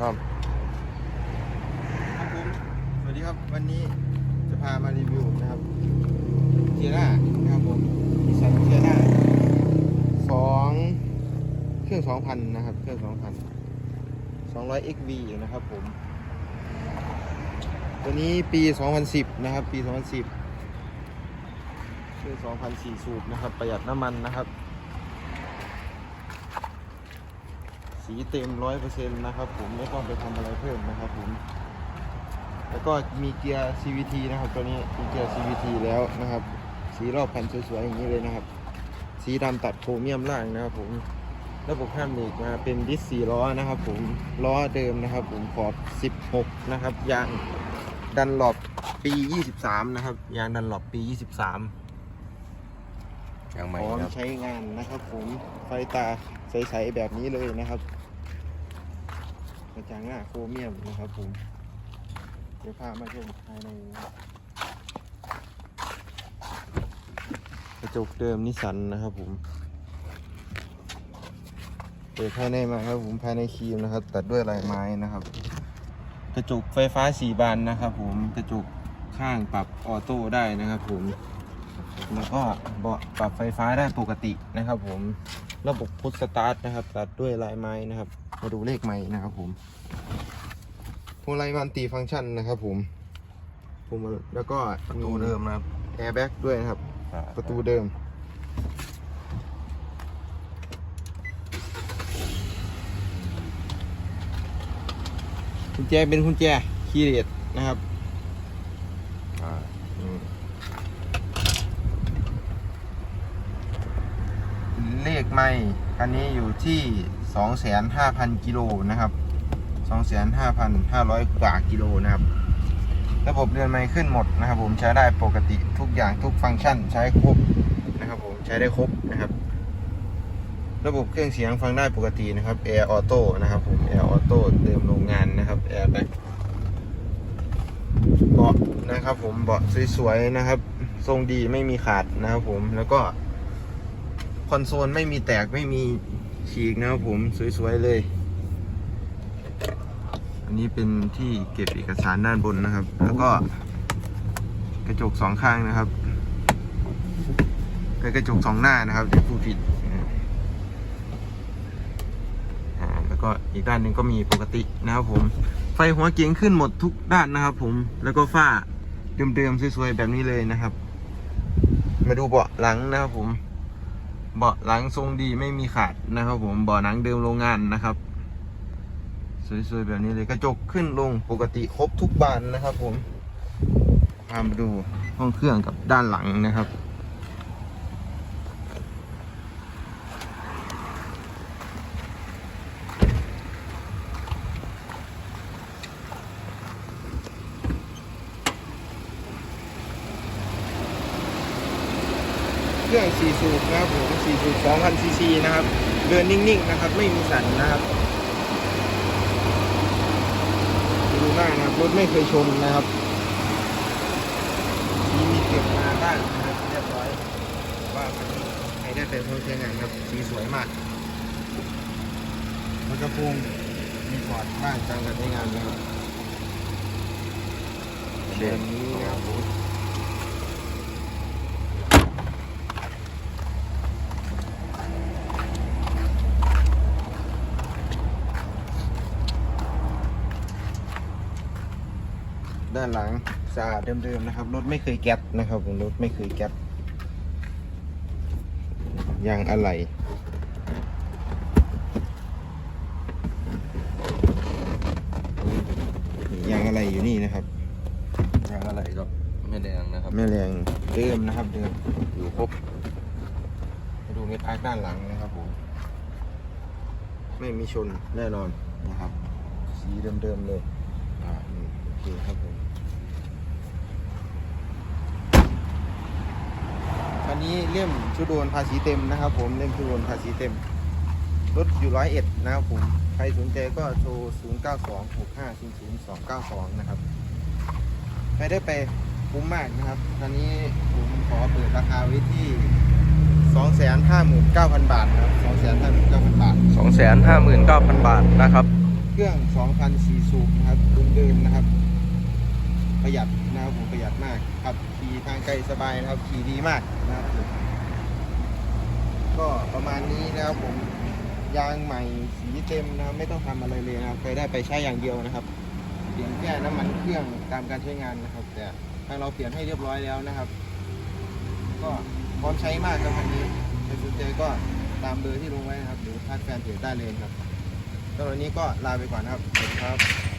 ครับครับผมสวัสดีครับวันนี้จะพามารีวิวนะครับเทียร่านะครับผมดิสันเทียร่าสองเครื่องสองพันนะครับ เครื่องสองพันสองร้อย XV นะครับผม ตัวนี้ปี2010นะครับ ปี2010เครื่อง2004สูบนะครับ ประหยัดน้ำมันนะครับ สีเต็มร้อยเปอร์เซ็นต์นะครับผมไม่ต้องไปทำอะไรเพิ่มนะครับผมแล้วก็มีเกียร์ CVT นะครับตัวนี้มีเกียร์ CVT แล้วนะครับ สีรอบพันสวยๆอย่างนี้เลยนะครับ สีดำตัดโครเมียมล่างนะครับผมระบบห้ามเบรกมาเป็นดิสสี่ล้อนะครับ ผมล้อเดิมนะครับ ผมขอบ16 นะครับยางดันหลบปี 23 นะครับยางดันหลบปี 23ยังพใหม่ร้อมครับใช้งานนะครับผมไฟตาใสๆแบบนี้เลยนะครับ กระจังหน้าโครเมียมนะครับผมเดี๋ยวพามาชมภายในกระจกเดิมนิสสันนะครับผมเปิดภายในมาครับผมภายในครีมนะครับ ตัดด้วยลายไม้นะครับ กระจกไฟฟ้าสี่บานนะครับผมกระจกข้างปรับออโต้ได้นะครับผมแล้วก็เบาะปรับไฟฟ้าได้ปกตินะครับผม ระบบพุทสตาร์ทนะครับ ตัดด้วยลายไม้นะครับ มาดูเลขใหม่นะครับผมพวงไลมันตีฟังก์ชันนะครับผมผมแล้วก็ประตูเดิมนะครับแอร์แบ็กด้วยนะครับ ประตูเดิม กุญแจเป็นกุญแจคีย์เลสนะครับอ่าอืมเลขไม่คันนี้อยู่ที่ 25,000กิโลนะครับ25,500กว่ากิโลนะครับ ระบบเดือนไม่ขึ้นหมดนะครับ ผมใช้ได้ปกติทุกอย่างทุกฟังก์ชันใช้ครบนะครับผมใช้ได้ครบนะครับ ระบบเครื่องเสียงฟังได้ปกตินะครับ Air Auto นะครับผม Air Auto เดิมโรงงานนะครับ Air Back เบาะนะครับ ผมเบาะสวยๆนะครับ ทรงดีไม่มีขาดนะครับ ผมแล้วก็คอนโซลไม่มีแตกไม่มี ฉีกนะครับผมสวยๆเลย อันนี้เป็นที่เก็บเอกสารด้านบนนะครับ แล้วก็กระจกสองข้างนะครับเป็นกระจกสองหน้านะครับที่ผู้ผิดอ่าแล้วก็อีกด้านหนึ่งก็มีปกตินะครับผม ไฟหัวเกียงขึ้นหมดทุกด้านนะครับผมแล้วก็ฝ้าเดิมๆสวยๆแบบนี้เลยนะครับ มาดูเบาะหลังนะครับผม เบาะหลังทรงดีไม่มีขาดนะครับ ผมเบาะหนังเดิมโรงงานนะครับ สวยๆแบบนี้เลยกระจกขึ้นลงปกติครบทุกบานนะครับ ผมพามาดูห้องเครื่องกับด้านหลังนะครับ เครื่อง4สูบนะครับผม4สูบ2,000ซีซีนะครับ เดินนิ่งๆนะครับ ไม่มีสั่นนะครับดูมานะครับรถไม่เคยชนนะครับมีมีเก็บมาบ้างนะครับเรียบร้อยว่าคันใครได้ไปใช้งานครับสีสวยมากแล้วก็พุงมีพอร์ตบ้างตามการใช้งานนะครับเดินนี้นะครับผม ด้านหลังสะอาดเดิมๆนะครับ รถไม่เคยแก๊สนะครับผมรถไม่เคยแก๊สยางอะไรยางอะไรอยู่นี่นะครับยางอะไรก็ไม่แดงนะครับแม่แรงเดิมนะครับเดิมอยู่ครบมาดูเม็ดอาร์คด้านหลังนะครับผมไม่มีชนแน่นอนนะครับ สีเดิมๆเลยอ่านี่โอเคครับผม คันนี้เล่มชุดโดนภาษีเต็มนะครับผมเล่มชุดโดนภาษีเต็มรถอยู่ร้อยเอ็ดนะครับผมใครสนใจก็โทร 0 9 2 6 5 0 0 2 9 2 นะครับไม่ได้ไปคุ้มมากนะครับคันนี้ผมขอเปิดราคาไว้ที่ 259,000 บาทนะครับ 259,000 บาท 259,000 บาทนะครับ เครื่อง 2,004สูบนะครับเดิมๆนะครับ ประหยัดนะครับผมประหยัดมากขับขี่ทางไกลสบายนะครับขี่ดีมากนะครับผมก็ประมาณนี้นะครับผมยางใหม่สีเต็มนะครับไม่ต้องทำอะไรเลยนะครับเคยได้ไปใช้อย่างเดียวนะครับเปลี่ยนแค่น้ำมันเครื่องตามการใช้งานนะครับ แต่ทางเราเปลี่ยนให้เรียบร้อยแล้วนะครับ ก็พร้อมใช้มากครับคันนี้ใครสนใจก็ตามเบอร์ที่ลงไว้นะครับ หรือทักแฟนเพจได้เลยครับสำหรับวันนี้ก็ลาไปก่อนนะครับสวัสดีครับ